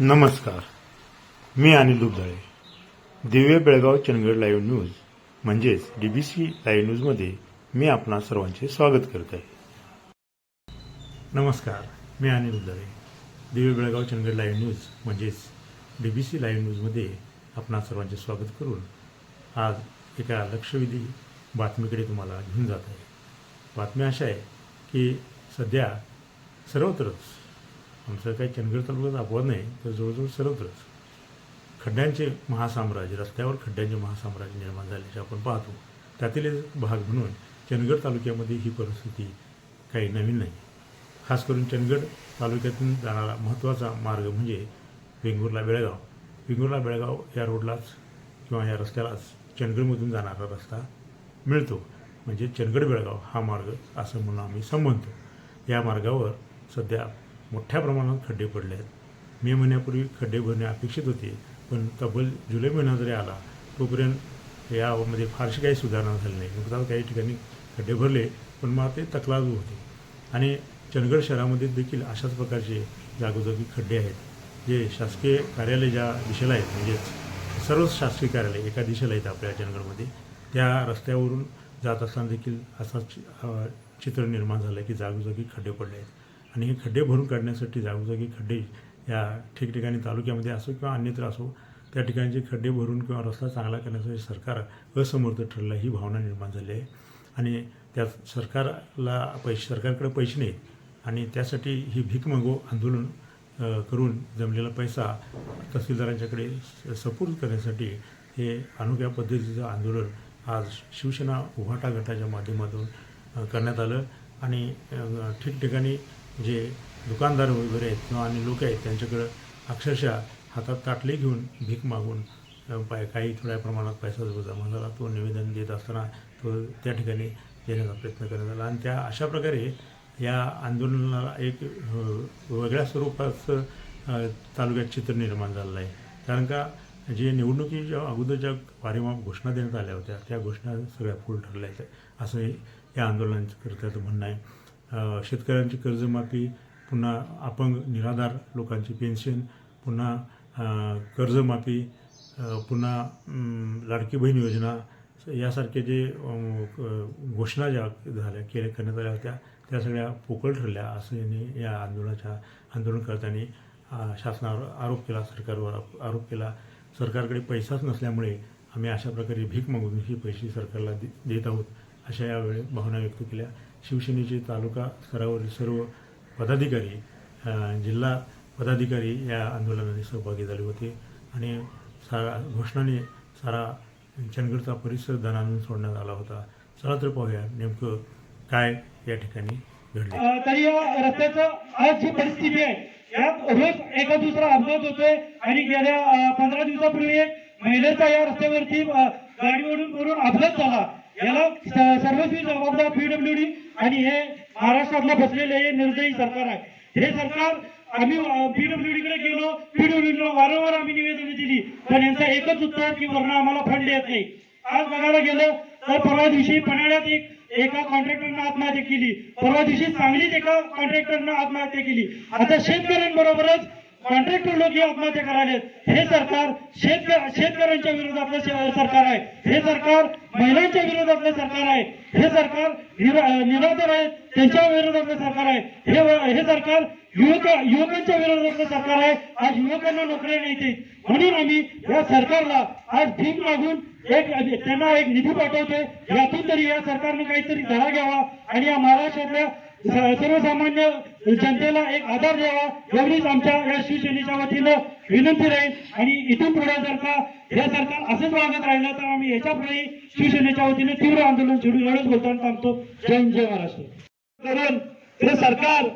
नमस्कार. मी Anil Dubdale. Divya Belgaum Chandgad live news म्हणजेच D B C live न्यूजमध्ये मी आपणा सर्वांचे स्वागत करत आहे. नमस्कार मी अनिल दुबदाळे. दिव्य बेळगाव चंदगड लाईव्ह न्यूज म्हणजेच डी बी सी लाईव्ह न्यूजमध्ये आपणा सर्वांचे स्वागत करून आज एका लक्षवेधी बातमीकडे तुम्हाला घेऊन जात आहे. बातमी अशा आहे की सध्या सर्वत्रच आमचं काही चंदगड तालुक्यात अपवाद नाही तर जवळजवळ सर्वत्रच. खड्ड्यांचे महासाम्राज्य रस्त्यावर खड्ड्यांचे महासाम्राज्य निर्माण झाल्याचे आपण पाहतो. त्यातील एक भाग म्हणून चंदगड तालुक्यामध्ये ही परिस्थिती काही नवीन नाही. खास करून चंदगड तालुक्यातून जाणारा महत्त्वाचा मार्ग म्हणजे वेंगुर्ला बेळगाव. वेंगुर्ला बेळगाव या रोडलाच किंवा या रस्त्यालाच चंदगडमधून जाणारा रस्ता मिळतो. म्हणजे चंदगड बेळगाव हा मार्ग असं म्हणून आम्ही संबंधतो. या मार्गावर सध्या मोठ्या प्रमाणात खड्डे पडले आहेत. मे महिन्यापूर्वी खड्डे भरणे अपेक्षित होते पण तब्बल जुलै महिना जरी आला तोपर्यंत यामध्ये फारशी काही सुधारणा झाली नाही. नुकताच काही ठिकाणी खड्डे भरले पण मग ते तकलादू होते आणि चंदगड शहरामध्ये देखील अशाच प्रकारचे जागोजागी खड्डे आहेत जे शासकीय कार्यालय ज्या दिशेला आहेत म्हणजेच सर्वच शासकीय कार्यालय एका दिशेला आहेत आपल्या चंदगडमध्ये त्या रस्त्यावरून जात असताना देखील असाच चित्र निर्माण झालं की जागोजागी खड्डे पडले आहेत. आणि हे खड्डे भरून काढण्यासाठी जागोजागी खड्डे या ठिकठिकाणी तालुक्यामध्ये असो किंवा अन्यत्र असो त्या ठिकाणचे खड्डे भरून किंवा रस्ता चांगला करण्यासाठी सरकार असमर्थ ठरलं ही भावना निर्माण झाली आहे. आणि त्यात सरकारला पैसे सरकारकडे पैसे नाहीत आणि त्यासाठी ही भीक मागो आंदोलन करून जमलेला पैसा तहसीलदारांच्याकडे स- सपूर्द करण्यासाठी हे अनोख्या पद्धतीचं आंदोलन आज शिवसेना उभाटा गटाच्या माध्यमातून करण्यात आलं. आणि ठिकठिकाणी जे दुकानदार वगैरे आहेत किंवा आणि लोक आहेत त्यांच्याकडं अक्षरशः हातात ताटले घेऊन भीक मागून पाय काही थोड्या प्रमाणात पैसा जो जमा झाला तो निवेदन देत असताना तो त्या ठिकाणी देण्याचा प्रयत्न करण्यात आला. आणि त्या अशा प्रकारे या आंदोलनाला एक वेगळ्या स्वरूपाचं तालुक्यात चित्र निर्माण झालेलं आहे. कारण का जे निवडणुकीच्या अगोदरच्या वारेमाप घोषणा देण्यात आल्या होत्या त्या घोषणा सगळ्या फुल ठरल्या आहेत. असं या या आंदोलनाकर्त्याचं म्हणणं आहे. शेतकऱ्यांची कर्जमाफी पुन्हा अपंग निराधार लोकांची पेन्शन पुन्हा कर्जमाफी पुन्हा लाडकी बहीण योजना यासारखे जे क- घोषणा ज्या झाल्या केल्या करण्यात आल्या होत्या त्या सगळ्या पोकळ ठरल्या असं यांनी या आंदोलनाच्या आंदोलनकर्त्यांनी शासनावर आरोप केला सरकारवर आरोप- आरोप केला. सरकारकडे पैसाच नसल्यामुळे आम्ही अशा प्रकारे भीक मागून ही पैसे सरकारला दे- देत आहोत अशा यावेळी भावना व्यक्त केल्या. शिवसेनेचे तालुका स्तरावरील सर्व पदाधिकारी जिल्हा पदाधिकारी या आंदोलनाने सहभागी झाले होते आणि सारा घोषणाने सारा चंदगडचा परिसर दणानून सोडण्यात आला होता. चला तर पाहूया नेमकं काय या ठिकाणी घडलं. तरी या रस्त्याचं आज जी परिस्थिती आहे यात रोज एका दुसरा अपघात होतोय आणि गेल्या पंधरा दिवसापूर्वी महिलेचा या रस्त्यावरती गाडीवरून वरून अपघात झाला. याला सर्वस्वी जबाबदार पीडब्ल्यूडी आणि हे महाराष्ट्रातलं बसलेले हे निर्दयी सरकार आहे. हे सरकार आम्ही पीडब्ल्यूडी कडे गेलो पीडब्ल्यूडीला वारंवार आम्ही निवेदन दिली. पण यांचा एकच उत्तर की वर्ण आम्हाला फंड येत नाही. आज बघायला गेलं तर परवा दिवशी पन्हाळ्यात एक एका कॉन्ट्रॅक्टरनं आत्महत्या केली. परवा दिवशी सांगलीत एका कॉन्ट्रॅक्टरनं आत्महत्या केली. आता शेतकऱ्यांबरोबरच कॉन्ट्रॅक्टर लोक ही आत्महत्या करायलेत हे सरकार शेतक शेतकऱ्यांच्या विरोधातलं सरकार आहे. हे सरकार महिलांच्या विरोधातलं सरकार आहे. हे सरकार निराधार आहे. त्यांच्या विरोधातलं सरकार आहे. हे हे सरकार युवक युवकांच्या विरोधातलं सरकार आहे. आज युवकांना नोकऱ्या नाही म्हणून आम्ही या सरकारला आज भीक मागून एक त्यांना एक निधी पाठवतोय. यातून तरी या सरकारने काहीतरी धडा घ्यावा. आणि या महाराष्ट्रातल्या सर्वसामान्य जनतेला एक आधार द्यावा एवढीच आमच्या या शिवसेनेच्या वतीनं विनंती राहील. आणि इथून पुढे जर का हे सरकार असंच वागत राहिलं तर आम्ही याच्यापुढे शिवसेनेच्या वतीने तीव्र आंदोलन छेडून एवढंच बोलताना थांबतो. जय जय महाराष्ट्र. करून हे सरकार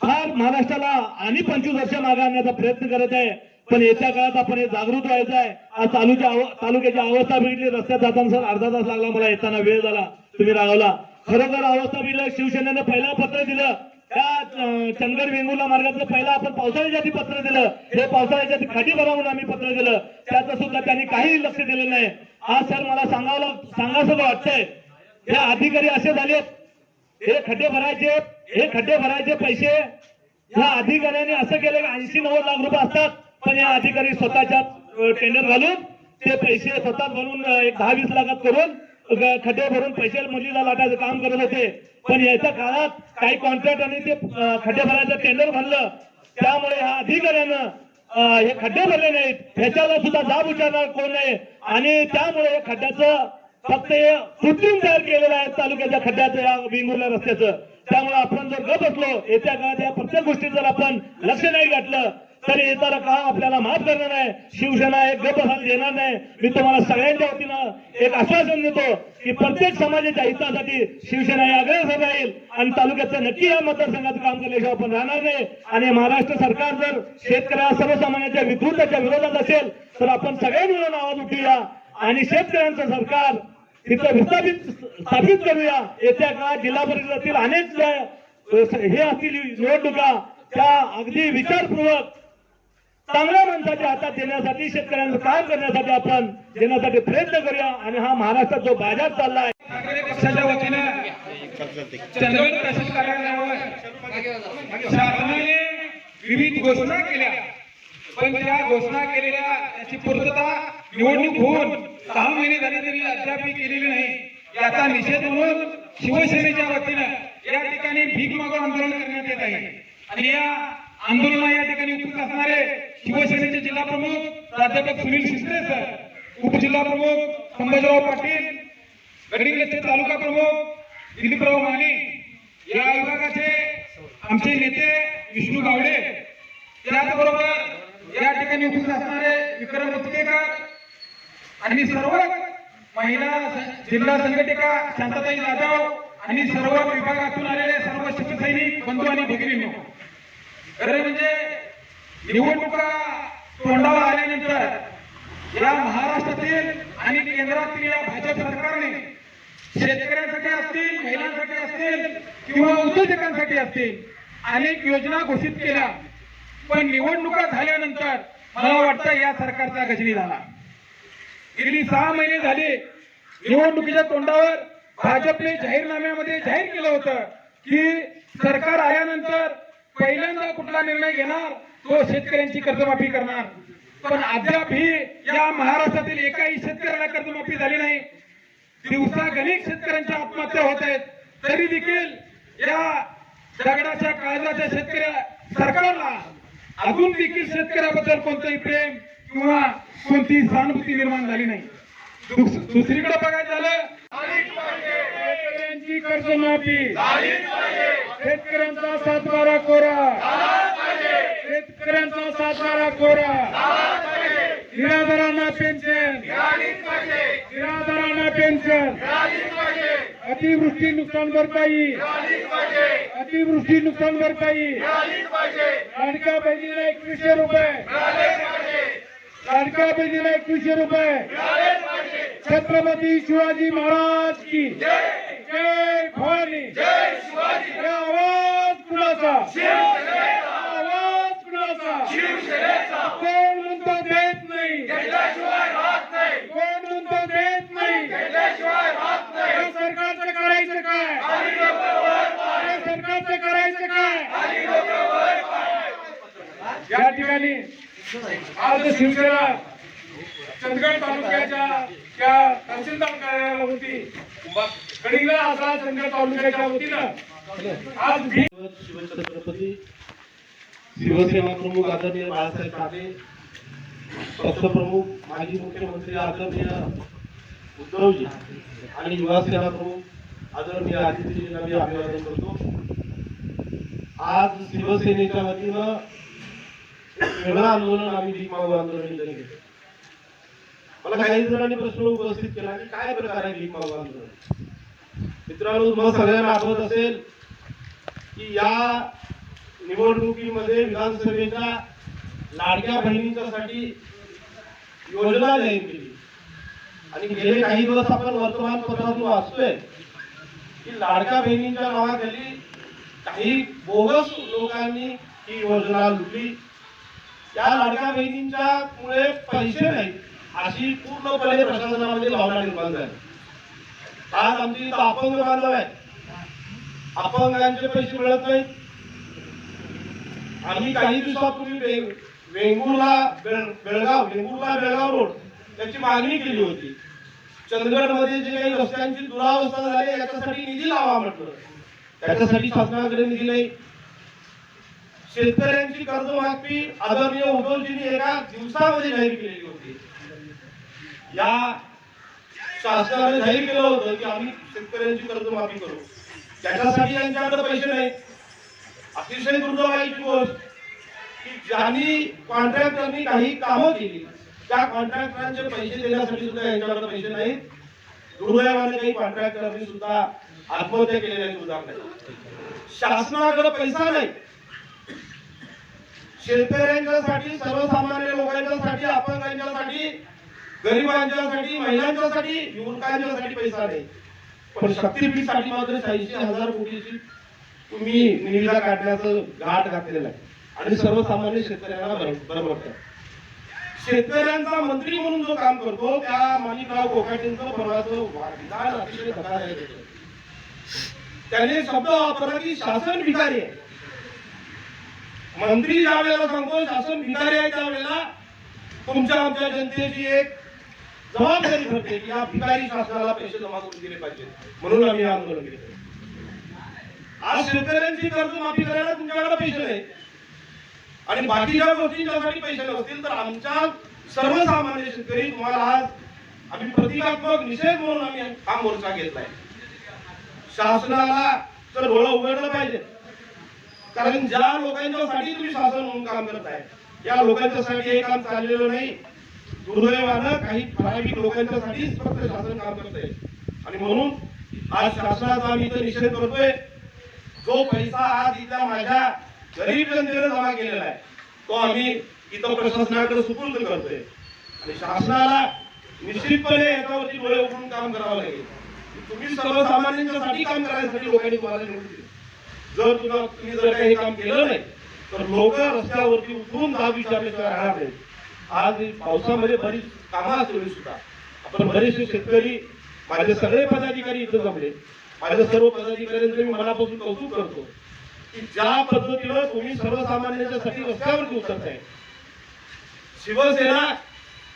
फार महाराष्ट्राला आणि पंचवीस वर्ष मागे आणण्याचा प्रयत्न करत आहे. पण येत्या काळात आपण हे जागृत व्हायचं आहे. आज तालुक्या तालुक्याची अवस्था बघितली रस्त्यात जाताना सर अर्धा तास लागला मला येताना वेळ झाला. तुम्ही रागवला. खरोखर अवस्था बिल शिवसेनेनं पहिलं पत्र दिलं. त्या चंदगड वेंगुर्ला मार्गातलं पहिलं आपण पावसाळ्याच्या आधी पत्र दिलं. हे पावसाळ्याच्या खाटी बनवून आम्ही पत्र दिलं. त्याचं सुद्धा त्यांनी काही लक्ष दिलं नाही. आज सर मला सांगावं सांगावं वाटतंय. हे अधिकारी असे झालेत. हे खड्डे भरायचे हे खड्डे भरायचे पैसे. या अधिकाऱ्याने असं केलं की ऐंशी नव्वद लाख रुपये असतात. पण या अधिकारी स्वतःच्या टेंडर घालून ते पैसे स्वतः भरून एक दहा वीस लाखात करून खड्डे भरून पैसे मुलीला लाटायचं काम करत होते. पण याच्या काळात काही कॉन्ट्रॅक्टरने ते खड्डे भरायचं टेंडर भरलं. त्यामुळे ह्या अधिकाऱ्यानं हे खड्डे भरले नाहीत. ह्याच्यावर सुद्धा जाब विचारणार कोण नाही आणि त्यामुळे या खड्ड्याचं फक्त हे कृत्रिम तयार केलेलं आहे तालुक्याच्या खड्ड्याचं या विंगुर्ल्या रस्त्याचं. त्यामुळे आपण जर गप असलो येत्या काळात या प्रत्येक गोष्टी जर आपण लक्ष नाही घातलं तर येताना का आपल्याला माफ करणार नाही शिवसेना एक गप देणार नाही. मी तुम्हाला सगळ्यांच्या वतीनं एक आश्वासन देतो की प्रत्येक समाजाच्या हितासाठी शिवसेना या अग्रसर राहील आणि तालुक्याचं नक्की या मतदारसंघात काम केल्याशिवाय आपण राहणार नाही. आणि महाराष्ट्र सरकार जर शेतकऱ्या सर्वसामान्यांच्या विकृताच्या विरोधात असेल तर आपण सगळ्यांनी मिळून आवाज उठूया आणि शेतकऱ्यांचं सरकार तिथं विस्थापित स्थापित करूया. येत्या काळात जिल्हा परिषदेतील अनेक हे असतील निवडणुका त्या अगदी विचारपूर्वक चांगल्या माणसाच्या हातात देण्यासाठी शेतकऱ्यांचं काम करण्यासाठी आपण देण्यासाठी प्रयत्न करूया. आणि हा महाराष्ट्रात जो बाजार चालला आहे पक्षाच्या वतीने चंद्रवड तहसील कार्यालयावर शासनाने विविध घोषणा केल्या. पण त्या घोषणा केलेल्या त्याची पूर्तता निवडणूक होऊन सहा महिने झाले तरी अद्याप केलेली नाही. याचा निषेध म्हणून शिवसेनेच्या वतीनं या ठिकाणी भीक मागो आंदोलन करण्यात येत आहे. आणि या आंदोलना या ठिकाणी उपस्थित असणारे शिवसेनेचे जिल्हा प्रमुख प्राध्यापक सुनील शिस्त्रे सर उपजिल्हा प्रमुख संभाजीराव पाटील गडिंग्लजचे तालुका प्रमुख दिलीपराव माने या विभागाचे आमचे नेते विष्णू गावडे. त्याचबरोबर या ठिकाणी उपस्थित असणारे विक्रम उचकेकर आणि सर्व महिला जिल्हा संघटिका शांताताई जाधव आणि सर्व विभागातून आलेले सर्व शिवसैनिक बंधू आणि भगिनींनो. खरं म्हणजे निवडणुका तोंडावर आल्यानंतर या महाराष्ट्रातील आणि केंद्रातील या भाजप सरकारने शेतकऱ्यांसाठी असतील महिलांसाठी असतील किंवा उद्योजकांसाठी असतील अनेक योजना घोषित केल्या. पण निवडणुका झाल्यानंतर मला वाटतं या सरकारचा गजनी झाला. गेली सहा महिने झाले. निवडणुकीच्या तोंडावर भाजपने जाहीरनाम्यामध्ये जाहीर केलं होतं की सरकार आल्यानंतर पहिल्यांदा कुठला निर्णय घेणार? तो शेतकऱ्यांची कर्जमाफी करणार. पण अद्याप ही या महाराष्ट्रातील एकाही शेतकऱ्याला कर्जमाफी झाली नाही. दिवसा गणित शेतकऱ्यांच्या आत्महत्या होत आहेत. तरी देखील या दगडाच्या काळजाच्या शेतकऱ्या सरकारला अजून देखील शेतकऱ्याबद्दल कोणतंही प्रेम किंवा कोणतीही सहानुभूती निर्माण झाली नाही. दुसरीकडे बघायचं झालं शेतकऱ्यांची कर्जमाफी. शेतकऱ्यांचा सातबारा कोरा. शेतकऱ्यांचा सातबारा कोरा. निराधारांना पेन्शन. निराधारांना पेन्शन. अतिवृष्टी नुकसान भरपाई. अतिवृष्टी नुकसान भरपाई. लाडक्या बहिणीला एकवीसशे रुपये. लाडक्या बहिणीला एकवीसशे रुपये. छत्रपती शिवाजी महाराज की जय. भवानी. आवाज कुणाचा कुणाचा कोण म्हणतो देत नाही? कोण म्हणतो देत नाही? या सरकारचं करायचं काय? या सरकारचं करायचं काय? या ठिकाणी आज शिवसेना चंदगड तालुक्याच्या त्या तहसीलदार कार्यालयाला होती. कडिंगला असा चंदगड तालुक्याच्या वतीनं. आज भी शिवछत्रपती शिवसेना प्रमुख आदरणीय बाळासाहेब ठाकरे पक्षप्रमुख माजी मुख्यमंत्री आदरणीय उद्धवजी आणि युवा सेना प्रमुख आदरणीय आदित्यजींना मी अभिवादन करतो. आज शिवसेनेच्या वतीनं वेगळं आंदोलन आम्ही भीक मागू आंदोलन केलं. मला काही जणांनी प्रश्न उपस्थित केला की काय प्रकार आहे भीक मागू आंदोलन? मित्रांनो तुम्हाला सगळ्यांना आठवत असेल की या निवडणुकीमध्ये विधानसभेच्या लाडक्या बहिणींच्यासाठी योजना जाहीर केली. आणि गेले काही दिवस आपण वर्तमानपत्रातून वाचतोय की लाडक्या बहिणींच्या नावाखाली काही बोगस लोकांनी ही योजना लुटली. त्या लाडक्या बहिणींच्या मुळे पैसे नाही अशी पूर्णपणे प्रशासनामध्ये भावना निर्माण झाली. आज आमची अपंग बांधव आहे अपंगांचे पैसे मिळत नाहीत. आम्ही काही दिवसापूर्वी वेंगुर्ला बेळगाव वेंगुर्ला बेळगाव रोड त्याची मागणी केली होती. चंदगडमध्ये जे काही रस्त्यांची दुरावस्था झाली याच्यासाठी निधी लावा म्हटलं. त्याच्यासाठी शासनाकडे निधी नाही. शेतकऱ्यांची कर्जमाफी आदरणीय उद्धवजींनी एका दिवसामध्ये जाहीर केलेली होती. या शासनाने जाहीर केलं होतं की आम्ही शेतकऱ्यांची कर्जमाफी करू. त्याच्यासाठी यांच्याकडे पैसे नाही अतिशय दुर्दैवाची गोष्ट की ज्यांनी कॉन्ट्रॅक्टरनी काही कामं केली त्या कॉन्ट्रॅक्टरांचे पैसे देण्यासाठी सुद्धा यांच्याकडे पैसे नाहीत. दुर्दैवाने काही कॉन्ट्रॅक्टरनी सुद्धा आत्महत्या केलेल्या उदाहरण आहे शासनाकडे पैसा नाही. शेतकऱ्यांच्यासाठी सर्वसामान्य लोकांच्यासाठी अपंगांच्यासाठी गरिबांच्यासाठी महिलांच्यासाठी युवकांच्यासाठी पैसा नाही. पण शक्तीपीठसाठी मात्र शहाऐंशी हजार कोटीची तुम्ही निविदा काढण्याचं घाट घातलेलं आहे. आणि सर्वसामान्य शेतकऱ्यांना बरोबर शेतकऱ्यांचा मंत्री म्हणून जो काम करतो त्या माणिकराव कोकाटेंचं परवाचं विधान अतिशय धक्कादायक आहे. त्याने शब्द वापरला की शासन भिकारी आहे. मंत्री ज्या वेळेला सांगतो शासन भिकारी आहे त्यावेळेला तुमच्या आमच्या जनतेची एक जबाबदारी ठरते की या भिकारी शासनाला पैसे जमा करून दिले पाहिजे म्हणून आम्ही आंदोलन केलं. आज शेतकऱ्यांची कर्जमाफी करायला तुमच्याकडे पैसे नाही. आणि बाकीच्या गोष्टींच्यासाठी पैसे नसतील तर आमच्या सर्वसामान्य शेतकरी तुम्हाला आज आम्ही प्रतिकात्मक निषेध म्हणून आम्ही हा मोर्चा घेतलाय. शासनाला तर डोळं उघडलं पाहिजे. कारण ज्या लोकांच्यासाठी तुम्ही शासन म्हणून काम करत आहे या लोकांच्यासाठी हे काम चाललेलं नाही. दुर्दैवानं काही ठराविक लोकांच्यासाठीच फक्त शासन काम करत आहे आणि म्हणून आज शासनाचा आम्ही इथं निषेध करतोय. जो पैसा आज इथल्या माझ्या गरीब जनतेनं जमा केलेला आहे तो आम्ही इथं प्रशासनाकडे सुपूर्द करतोय. आणि शासनाला निश्चितपणे याच्यावरती डोळे उघडून काम करावं लागेल. तुम्ही सर्वसामान्यांच्यासाठी काम करण्यासाठी लोकांनी तुम्हाला निवडून जर तुला तुम्ही जर काही काम केलं नाही तर लोक रस्त्यावरती उतरून जाब विचारल्याशिवाय राहणार नाही आज ही पावसामध्ये बरीच कामं असलेली सुद्धा. आपण बरेचसे शेतकरी माझे सगळे पदाधिकारी इथं जमले. माझ्या सर्व पदाधिकाऱ्यांचं मी मनापासून कौतुक करतो की ज्या पद्धतीनं तुम्ही सर्वसामान्यांच्यासाठी रस्त्यावरती उतरताय. शिवसेना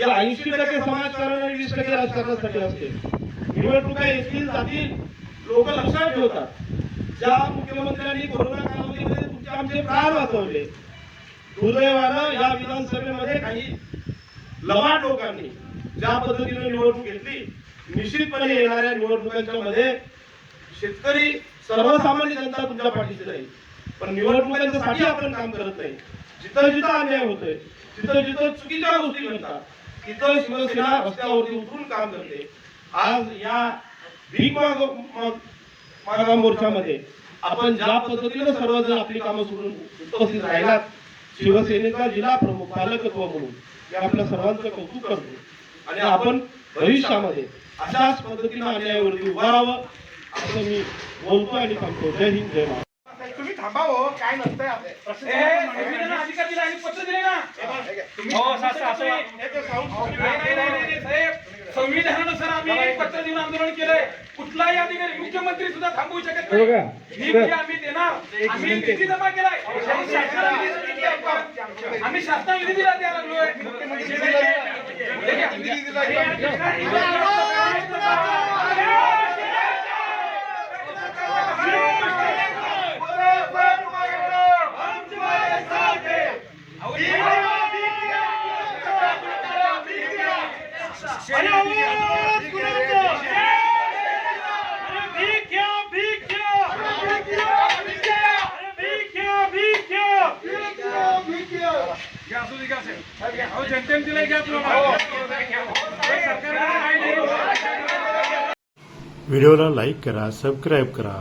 या ऐंशी टक्के समाजकारण आणि वीस टक्के राजकारणासाठी असते. निवडणुका येथील जातील लोक लक्षात ठेवतात. ज्या मुख्यमंत्र्यांनी कोरोना कालावधीमध्ये तुमचे आमचे प्राण वाचवले. दुर्दैवानं या विधानसभेमध्ये काही लबाड लोकांनी ज्या पद्धतीने निवडणूक घेतली निश्चितपणे येणाऱ्या निवडणुकांच्या मध्ये शेतकरी सर्वसामान्य जनता तुमच्या पाठीशी राहील पण निवडणुकांसाठी आपण काम करत नाही. जिथं जिथं अन्याय होतोय जिथं जिथं चुकीच्या गोष्टी घडतात तिथं शिवसेना रस्त्यावरती उतरून काम करते. आज या भीक माग माग- मागा मोर्चामध्ये आपण ज्या पद्धतीनं सर्वजण आपली कामं सोडून उपस्थित राहिलात शिवसेनेचा जिल्हा प्रमुख पालकत्व म्हणून मी आपल्या सर्वांचं कौतुक करतो. आणि आपण भविष्यामध्ये अशाच पद्धतीनं अन्यायावरती उभा राहावं असं मी बोलतो आणि थांबतो जय हिंद जय तुम्ही हो काय नसतंय आपलं. अधिकार दिला आणि पत्र दिले ना? तुम्ही- हो, असं- असं- असं- हे ते sound- नाही, नाही, नाही, नाही, साहेब. संविधानानुसार आम्ही पत्र देऊन आंदोलन केलंय. कुठलाही अधिकारी मुख्यमंत्री सुद्धा थांबवू शकत नाही. निधी आम्ही देणार. आम्ही निधी जमा केलाय. आम्ही शासनाला निधी दिला द्यायला लागलोय. व्हिडिओला लाईक करा सबस्क्राईब करा